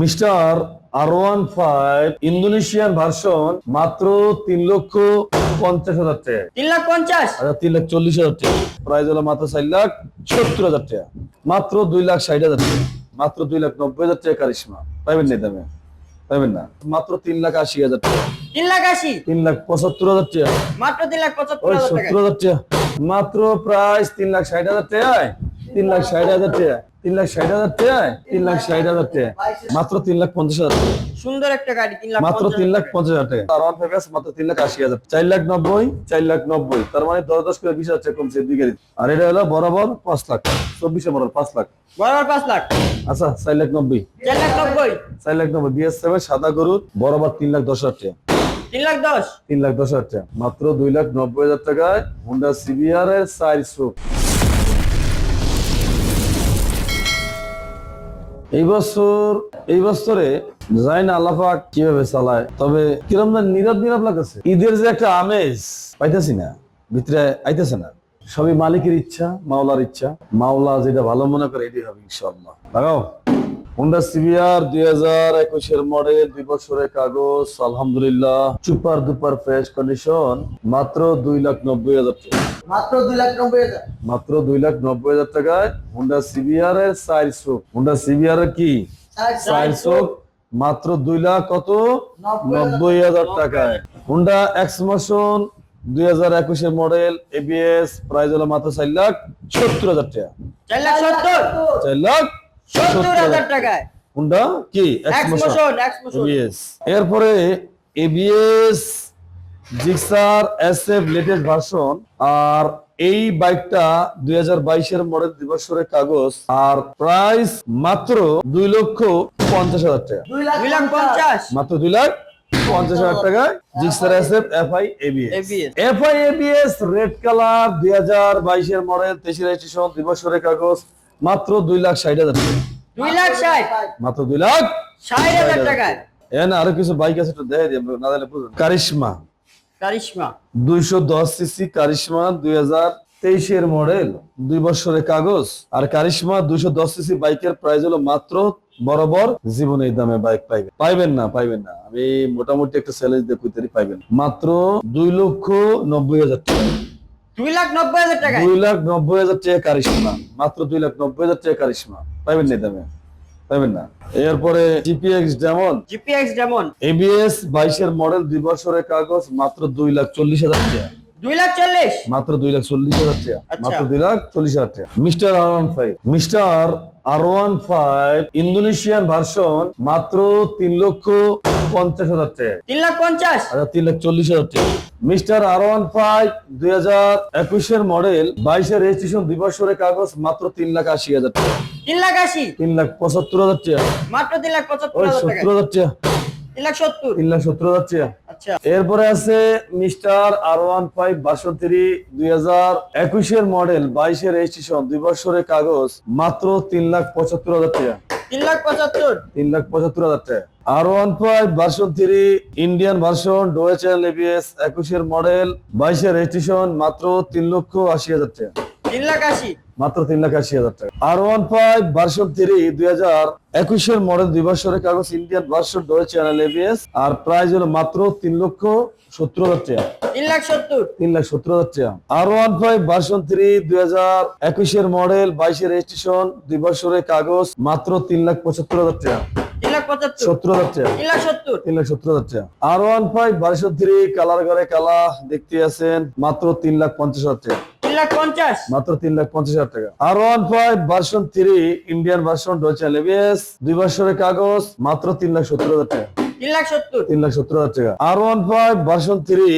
Mister R one five Indonesian version মাত্র তিন লক্ষ পঞ্চাশ হাজার টাকা। তিন লাখ পঞ্চাশ? আচ্ছা তিন লাখ চল্লিশ হাজার টাকা। প্রাইস হলো মাত্র চার লাখ সত্তর হাজার টাকা। মাত্র দুই লাখ ষাট হাজার টাকা। মাত্র দুই লাখ নব্বই হাজার টাকা কারিশমা। পাইবেন না দামে? পাইবেন না? মাত্র তিন লাখ আশি হাজার টাকা। তিন লাখ আশি? তিন লাখ পঁচাত্তর হাজার টাকা। মাত্র তিন লাখ পঁচাত্তর হাজার টাকা। সত্তর হাজার টাকা। মাত্র প্রাইস তিন লাখ ষাট হাজার টাকায়। তিন লাখ ষাট হাজার টাকা। তিন লাখ ষাট হাজার টাকায় তিন লাখ ষাট হাজার টাকা। মাত্র তিন লাখ পঞ্চাশ হাজার টাকা। সুন্দর একটা গাড়ি মাত্র তিন লাখ পঞ্চাশ হাজার টাকা। আর মাত্র তিন লাখ আশি হাজার চার লাখ নব্বই চার লাখ নব্বই। তার মানে দশ দশ করে বিশ হাজার টাকা কমছে দুই গাড়ি আর এটা হলো বরাবর পাঁচ লাখ চব্বিশে মডেল পাঁচ লাখ। বরাবর পাঁচ লাখ। আচ্ছা চার লাখ নব্বই। চার লাখ নব্বই। চার লাখ নব্বই। বিএস সেভেন সাদা গরুর বরাবর তিন লাখ দশ হাজার টাকা। তিন লাখ দশ। তিন লাখ দশ হাজার টাকা। মাত্র দুই লাখ নব্বই হাজার টাকায় হুন্ডা সিবিআর এর চার স্ট্রোক এই বছর, এই বছরে যাই না আল্লাপাক কীভাবে চালায়? তবে কিরম না নীরব নীরব লাগতেছে। ঈদের যে একটা আমেজ পাইতেছি না, ভিতরে আইতেছে না। সবই মালিকের ইচ্ছা, মাওলার ইচ্ছা। মাওলা যেটা ভালো মনে করে, এটাই হবে ইনশাল্লাহ লাগাও। হুন্ডা সিবিআর দুই হাজার একুশের মডেল দুই বছরের কাগজ আলহামদুলিল্লাহ সুপার দুপার ফ্রেশ কন্ডিশন মাত্র দুই লাখ নব্বই হাজার টাকা। মাত্র দুই লাখ নব্বই হাজার। মাত্র দুই লাখ নব্বই হাজার টাকায় হুন্ডা সিবিআর এর চার স্ট্রোক হুন্ডা সিবিআর এর কি? চার স্ট্রোক মাত্র দুই লাখ কত? নব্বই হাজার টাকায়। হুন্ডা এক্সমোশন দুই হাজার একুশের মডেল এবিএস প্রাইস হলো মাত্র চার লাখ সত্তর হাজার টাকা। চার লাখ সত্তর। চার লাখ সত্তর হাজার টাকায়। হুন্ডা কি? এক্সমোশন এক্সমোশন এক্সমোশন এরপরে ABS Gixxer SF latest version আর এই বাইকটা দুই বাইশের মডেল দিবসরের কাগজ আর প্রাইস মাত্র দুই লক্ষ পঞ্চাশ হাজার টাকা। দুই লাখ পঞ্চাশ। মাত্র দুই লাখ পঞ্চাশ হাজার টাকায় Gixxer SF FI ABS ABS FI ABS red colour দুই হাজার বাইশের মডেল তেইশ রেজিস্ট্রেশন দিবসরের কাগজ মাত্র দুই লাখ ষাট হাজার টাকা। দুই লাখ ষাট? মাত্র দুই লাখ ষাট হাজার টাকায়? এন আরও কিছু বাইক আছে একটু দেখে দিই না জানলে বুঝুন কারিশমা কারিশমা দুইশো দশ সিসি কারিশমা দুই হাজার তেইশের মডেল দুই বছরের কাগজ। আর কারিশমা দুইশো দশ সিসি বাইকের প্রাইস হলো মাত্র বরাবর জীবনে এই দামে বাইক পাইবেন পাইবেন না পাইবেন না। আমি মোটামুটি একটা চ্যালেঞ্জ দিয়ে পাইবেন মাত্র দুই লক্ষ নব্বই হাজার টাকা। দুই লাখ নব্বই হাজার টাকা দুই লাখ নব্বই হাজার টাকা কারিশমা। মাত্র দুই লাখ নব্বই হাজার টাকা কারিশমা। পাইবেন না দামে? পাইবেন না। এরপরে জিপিএক্স এবিএস বাইশের মডেল দুই বছরের কাগজ মাত্র দুই লাখ চল্লিশ হাজার টাকা। লাখ মাত্র লাখ চল্লিশ হাজার টাকা। আচ্ছা। মাত্র লাখ চল্লিশ হাজার টাকা। Mister R one five. Mister R one five Indonesian version মাত্র লক্ষ পঞ্চাশ হাজার টাকা। লাখ পঞ্চাশ। আচ্ছা তিন লাখ চল্লিশ হাজার টাকা। মিস্টার আর ওয়ান ফাইভ দুই হাজার একুশের মডেল বাইশের রেজিস্ট্রেশন দুই বছরের কাগজ মাত্র তিন লাখ আশি হাজার টাকা। তিন লাখ আশি। তিন লাখ পঁচাত্তর হাজার টাকা। মাত্র তিন লাখ পঁচাত্তর টাকা। হাজার টাকা। আচ্ছা। এরপরে আছে মিস্টার আর ওয়ান ফাইভ বাষট্টি দুই হাজার একুশের মডেল বাইশের রেজিস্ট্রেশন দুই বছরের কাগজ মাত্র তিন লাখ পঁচাত্তর হাজার টাকা। তিন লাখ পঁচাত্তর। তিন লাখ পঁচাত্তর হাজার টাকা। R one five version three Indian version dual channel ABS একুশের মডেল বাইশের রেজিস্ট্রেশন মাত্র তিন লক্ষ আশি হাজার টাকা। তিন লাখ আশি। মাত্র তিন লাখ আশি হাজার টাকা। R one five version three দুই হাজার একুশের মডেল দুই বছরের কাগজ Indian version dual channel ABS আর প্রাইস হলো মাত্র তিন লক্ষ সত্তর হাজার টাকা। তিন লাখ সত্তর। তিন লাখ সত্তর হাজার টাকা। R one five version three দুই হাজার একুশের মডেল বাইশের রেজিস্ট্রেশন দুই বছরের কাগজ মাত্র তিন লাখ পঁচাত্তর হাজার টাকা। তিন লাখ সত্তর হাজার টাকা। তিন লাখ সত্তর। তিন লাখ সত্তর হাজার টাকা। R one five version three colour ঘরে কালা দেখতে আছেন মাত্র তিন লাখ পঞ্চাশ হাজার টাকা। লাখ পঞ্চাশ। মাত্র তিন লাখ পঞ্চাশ হাজার টাকা। R one five version three Indian version dosa লেবিএস দুই বছরের কাগজ মাত্র তিন লাখ সত্তর হাজার টাকা। তিন লাখ সত্তর। তিন লাখ সত্তর হাজার টাকা। R one five version three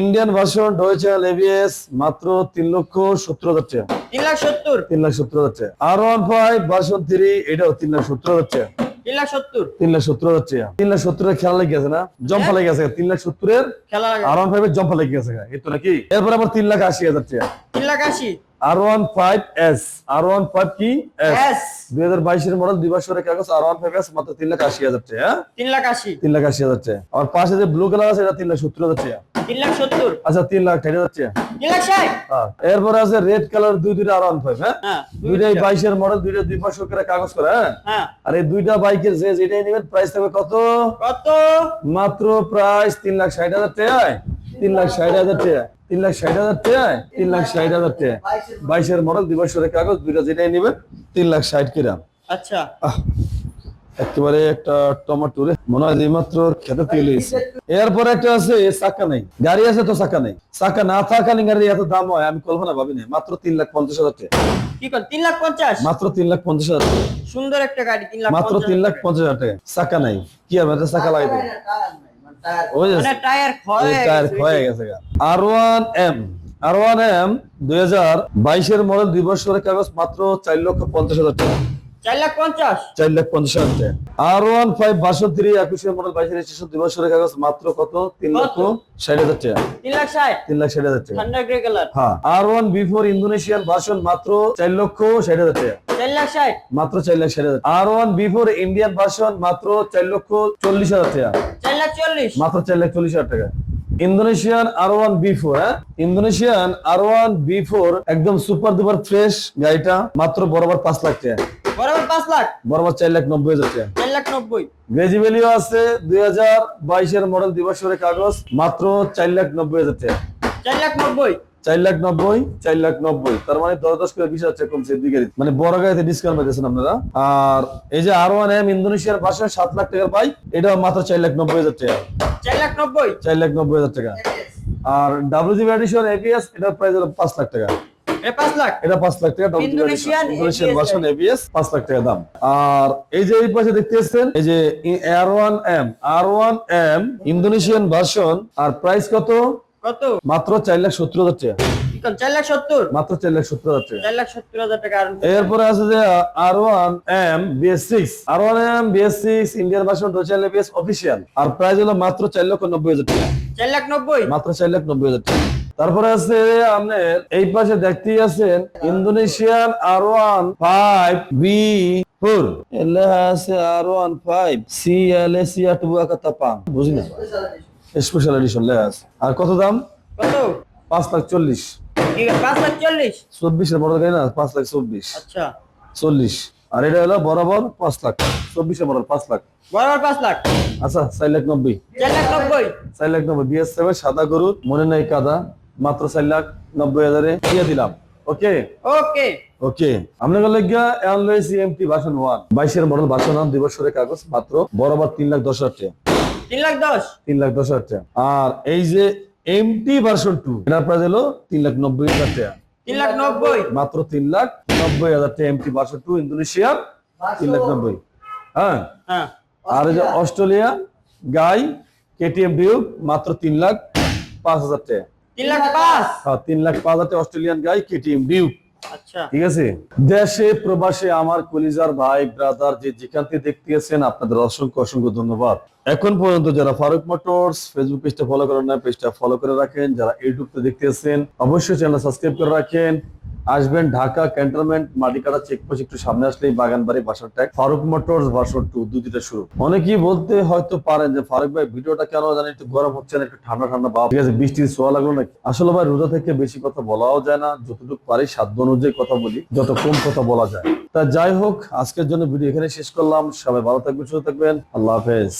Indian version dosa লেবিএস মাত্র তিন লক্ষ সত্তর হাজার টাকা। তিন লাখ সত্তর। তিন লাখ সত্তর হাজার টাকা। R one five version three এটাও তিন লাখ সত্তর হাজার টাকা। তিন লাখ আর আশি তিন লাখ আশি আর ওয়ান ফাইভ ফাইভ কি দুই হাজার বাইশের দুই কাগজ ফাইভ মাত্র তিন লাখ তিন লাখ আশি তিন লাখ আর পাশে যে ব্লু কালার আছে এটা তিন লাখ সত্তর হাজার 3 লাখ 70 আচ্ছা, হ্যাঁ, রেড কালার দুই দুইটা আর মডেল হ্যাঁ? দুইটা। হ্যাঁ? দুইটা বাইকের যে যেটাই নেবেন প্রাইস থাকবে কত? মাত্র প্রাইস 3 লাখ 60 হাজার টাকায়। 3 লাখ 60 হাজার টাকা তিন লাখ ষাট হাজার টাকায়। তিন লাখ ষাট হাজার টাকা বাইশের মডেল দুই বছরের কাগজ দুইটা যেটাই নিবেন তিন লাখ ষাট কিরাম আচ্ছা। একেবারে একটা টমেটো রে। মনে হয় মাত্র খেতে তেল এরপরে একটা আছে চাকা নেই। গাড়ি আছে তো চাকা নেই। চাকা না থাকালীন গাড়ি এত দাম হয় আমি কল্পনা ভাবি না মাত্র তিন লাখ পঞ্চাশ হাজার টাকা। কি কর তিন লাখ পঞ্চাশ? মাত্র তিন লাখ পঞ্চাশ হাজার টাকা। সুন্দর একটা গাড়ি তিন লাখ মাত্র তিন লাখ পঞ্চাশ হাজার টাকা। চাকা নাই। কি হবে চাকা টায়ার। ক্ষয়ে গেছে R one M R one M দুই হাজার বাইশের মডেল দুই বছরের কাগজ মাত্র চার লক্ষ পঞ্চাশ হাজার টাকা। চার লাখ পঞ্চাশ। চার লাখ পঞ্চাশ হাজার টাকা। আর ওয়ান ফাইভ বাষট্টি একুশের মডেল বাইশের রেজিস্ট্রেশন দুই বছরের কাগজ মাত্র কত? তিন লক্ষ ষাট হাজার টাকা। তিন লাখ ষাট। তিন লাখ ষাট হাজার টাকা। ঠান্ডা গ্রে কালার হ্যাঁ R one B four Indonesian version মাত্র চার লক্ষ ষাট হাজার টাকা। চার লাখ ষাট। মাত্র চার লাখ ষাট হাজার R one B four Indian version মাত্র চার লক্ষ চল্লিশ হাজার টাকা। চার লাখ চল্লিশ। মাত্র চার লাখ চল্লিশ হাজার টাকা। Indonesian R one B four হ্যাঁ? Indonesian R one B four একদম সুপার দুপার ফ্রেশ গাড়িটা মাত্র বরাবর পাঁচ লাখ টাকা। বরাবর পাঁচ লাখ? বরাবর চার লাখ নব্বই হাজার টাকা। চার লাখ নব্বই। গ্রেজি ভ্যালিও আছে দুই হাজার বাইশের মডেল কাগজ মাত্র চার লাখ নব্বই হাজার টাকা। চার লাখ নব্বই? চার লাখ নব্বই চার লাখ নব্বই। তার মানে দশ দশ করে বিশ হাজার কমছে দুই গাড়ি মানে বড় গাড়িতে ডিসকাউন্ট পাইতেছেন আপনারা। আর এই যে আর ওয়ান এম ইন্দোনেশিয়ার ভাষা সাত লাখ টাকার বাইক এটা মাত্র চার লাখ নব্বই হাজার টাকা। চার লাখ নব্বই? চার লাখ নব্বই হাজার টাকা। আর ডাব্লিউজি এডিশন এবিএস এটার প্রাইস হলো পাঁচ লাখ টাকা। লাখ। এটা পাঁচ লাখ টাকা ইন্দোনেশিয়ান ভার্সন এবিএস পাঁচ লাখ টাকা দাম। আর এই যে এই পাশে দেখতেছেন এই যে R one M R one M Indonesian version আর প্রাইস কত? কত? মাত্র চার লাখ সত্তর হাজার টাকা। মাত্র চার লাখ সত্তর হাজার এরপরে আছে যে R one M BS six R one M BS six Indian version ডোচাল official আর প্রাইস হলো মাত্র চার লক্ষ নব্বই হাজার টাকা। চার লাখ নব্বই? মাত্র চার লাখ নব্বই হাজার টাকা। তারপরে আছে আপনার এই পাশে দেখতেই আছেন Indonesian R one five B four লেখা আছে R one five C L A C বুঝি না। স্পেশাল এডিশন লেখা আছে। আর কত দাম? কত? পাঁচ লাখ চল্লিশ। পাঁচ লাখ চল্লিশ? চব্বিশের গাড়ি না পাঁচ লাখ চব্বিশ। আচ্ছা। চল্লিশ। আর এটা হলো বরাবর পাঁচ লাখ। পাঁচ লাখ। বরাবর পাঁচ লাখ? আচ্ছা চার লাখ নব্বই। চার লাখ নব্বই। চার লাখ নব্বই। বিএস সাদা গরু মনে নাই কাদা। মাত্র চার লাখ নব্বই হাজারে দিয়ে দিলাম। ওকে ওকে ওকে আমরা গেলে লয়েছি এমটি ভার্সন ওয়ান বাইশের মডেল ভার্সন ওয়ান দুই বছরের কাগজ মাত্র বরাবর তিন লাখ দশ হাজার তিন লাখ দশ? তিন লাখ দশ হাজার টাকা। আর এই যে এমটি ভার্সন টু এটার প্রাইস হলো তিন লাখ নব্বই হাজার টাকা। তিন লাখ নব্বই? মাত্র তিন লাখ নব্বই হাজার টাকা এমটি ভার্সন টু ইন্দোনেশিয়া তিন লাখ নব্বই। হ্যাঁ? হ্যাঁ। আর এই যে অস্ট্রেলিয়া? গাই কেটিএম ডিউক মাত্র তিন লাখ পাঁচ হাজার টাকা। তিন লাখ পাঁচ? হ্যাঁ lakh Australian guy KTM Duke আচ্ছা। ঠিক আছে? দেশে প্রবাসে আমার কলিজার ভাই ব্রাদার যে যেখান থেকে দেখতেছেন আপনাদের অসংখ্য অসংখ্য ধন্যবাদ। এখন পর্যন্ত যারা ফারুক মোটরস ফেসবুক পেজটা ফলো করেন না পেজটা ফলো করে রাখেন। যারা ইউটিউবতে দেখতেছেন অবশ্যই চ্যানেল সাবস্ক্রাইব করে রাখেন। আসবেন ঢাকা ক্যান্টনমেন্ট, মাটিকাটা চেকপোস্ট একটু সামনে আসলেই বাগান বাড়ি বাসার tag Faruk motors version two দুটিতে শুরু। অনেকেই বলতে হয়তো পারেন যে, ফারুক ভাই, ভিডিওটা কেন জানি একটু গরম হচ্ছে না, একটু ঠান্ডা ঠান্ডা ঠিক আছে বৃষ্টির ছোঁয়া লাগল নাকি? আসলে ভাই, রোজা থেকে বেশি কথা বলাও যায় না, যতটুকু পারি সাধ্য অনুযায়ী কথা বলি, যত কম কথা বলা যায়। তা যাই হোক, আজকের জন্য ভিডিও এখানে শেষ করলাম। সবাই ভালো থাকবেন, সুস্থ থাকবেন। আল্লাহ হাফেজ।